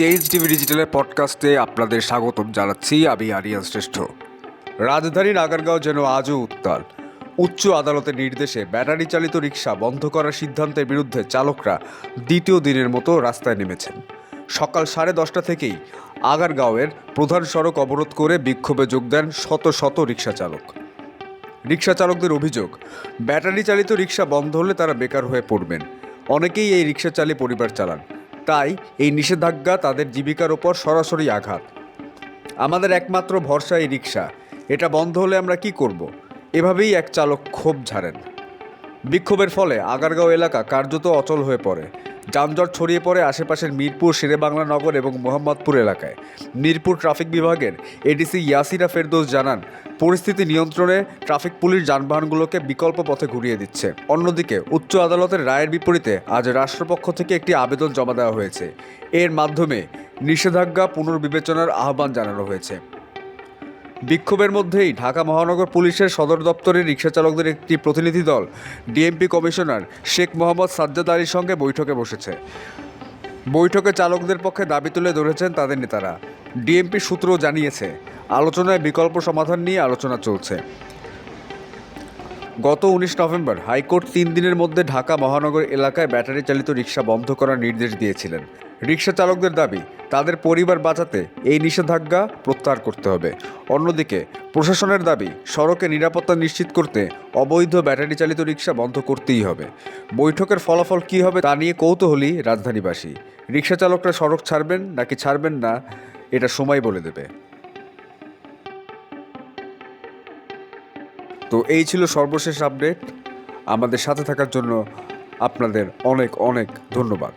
Change TV ডিজিটালের পডকাস্টে আপনাদের স্বাগতম জানাচ্ছি আমি আরিয়ান শ্রেষ্ঠ। রাজধানীর আগারগাঁও যেন আজও উত্তাল। উচ্চ আদালতের নির্দেশে ব্যাটারি চালিত রিক্সা বন্ধ করার সিদ্ধান্তের বিরুদ্ধে চালকরা দ্বিতীয় দিনের মতো রাস্তায় নেমেছেন। সকাল সাড়ে দশটা থেকেই আগারগাঁওয়ের প্রধান সড়ক অবরোধ করে বিক্ষোভে যোগ দেন শত শত রিক্সা চালক। রিক্সা চালকদের অভিযোগ ব্যাটারি চালিত রিক্সা বন্ধ হলে তারা বেকার হয়ে পড়বেন। অনেকেই এই রিক্সা চালিয়ে পরিবার চালান। তাই এই নিষেধাজ্ঞা তাদের জীবিকার ওপর সরাসরি আঘাত। আমাদের একমাত্র ভরসা এই রিক্সা এটা বন্ধ হলে আমরা কি করব? এভাবেই এক চালক ক্ষোভ ঝাড়েন। বিক্ষোভের ফলে আগারগাঁও এলাকা কার্যত অচল হয়ে পড়ে। যানজট ছড়িয়ে পড়ে আশেপাশের মিরপুর, শেরেবাংলা নগর এবং মোহাম্মদপুর এলাকায়। মিরপুর ট্রাফিক বিভাগের এডিসি ইয়াসিরা ফেরদৌস জানান, পরিস্থিতি নিয়ন্ত্রণে ট্রাফিক পুলিশ যানবাহনগুলোকে বিকল্প পথে ঘুরিয়ে দিচ্ছে। অন্যদিকে, উচ্চ আদালতের রায়ের বিপরীতে আজ রাষ্ট্রপক্ষ থেকে একটি আবেদন জমা দেওয়া হয়েছে। এর মাধ্যমে নিষেধাজ্ঞা পুনর্বিবেচনার আহ্বান জানানো হয়েছে। বিক্ষোভের মধ্যেই ঢাকা মহানগর পুলিশের সদর দপ্তরের রিক্সা চালকদের একটি প্রতিনিধি দল, ডিএমপি কমিশনার শেখ মোহাম্মদ সাজ্জাদ আলীর সঙ্গে বৈঠকে বসেছে। বৈঠকে চালকদের পক্ষে দাবি তুলে ধরেছেন তাদের নেতারা। ডিএমপি সূত্র জানিয়েছে, আলোচনায় বিকল্প সমাধান নিয়ে আলোচনা চলছে। গত উনিশ নভেম্বর হাইকোর্ট তিন দিনের মধ্যে ঢাকা মহানগর এলাকায় ব্যাটারি চালিত রিক্সা বন্ধ করার নির্দেশ দিয়েছিলেন। রিক্সা চালকদের দাবি, তাদের পরিবার বাঁচাতে এই নিষেধাজ্ঞা প্রত্যাহার করতে হবে। অন্যদিকে, প্রশাসনের দাবি, সড়কে নিরাপত্তা নিশ্চিত করতে অবৈধ ব্যাটারি চালিত রিক্সা বন্ধ করতেই হবে। বৈঠকের ফলাফল কী হবে তা নিয়ে কৌতূহলী রাজধানীবাসী। রিক্সা চালকরা সড়ক ছাড়বেন নাকি ছাড়বেন না, এটা সময় বলে দেবে। তো এই ছিল সর্বশেষ আপডেট আমাদের সাথে থাকার জন্য আপনাদের অনেক অনেক ধন্যবাদ।